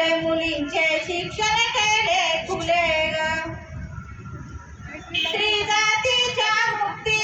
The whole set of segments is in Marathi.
मुले मुलींचे शिक्षण केले खुले श्री जातीच्या मुक्ती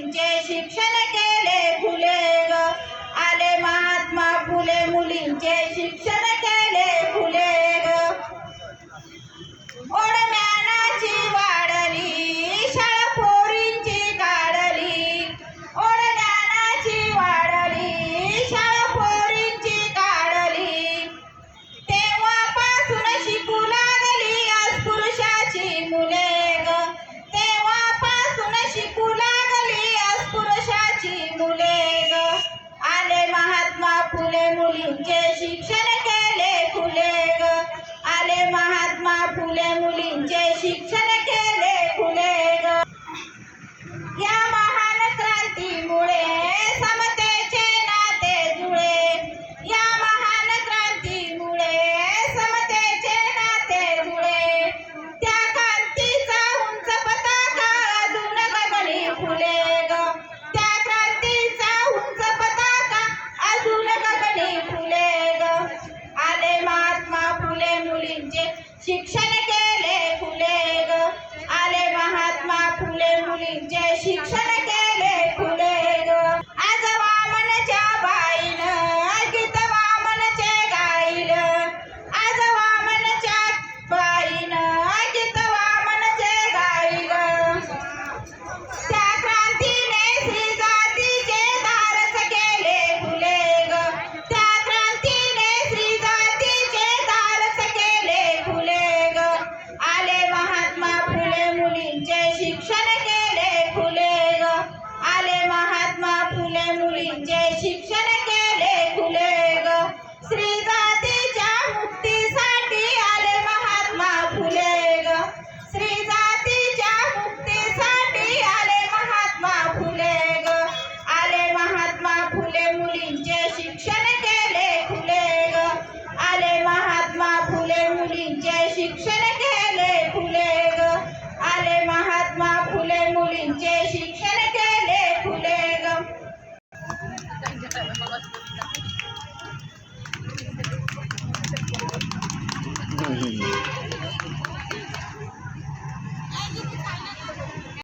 जे शिक्षण केले फुले ग. आले महात्मा फुले मुलींचे शिक्षण फुले मुलींचे शिक्षण केले फुले ग. आले महात्मा फुले मुलींचे शिक्षण तुमचे शिक्षण केले फुले ग आले महात्मा फुले मुलींचे शिक्षण mm-hmm.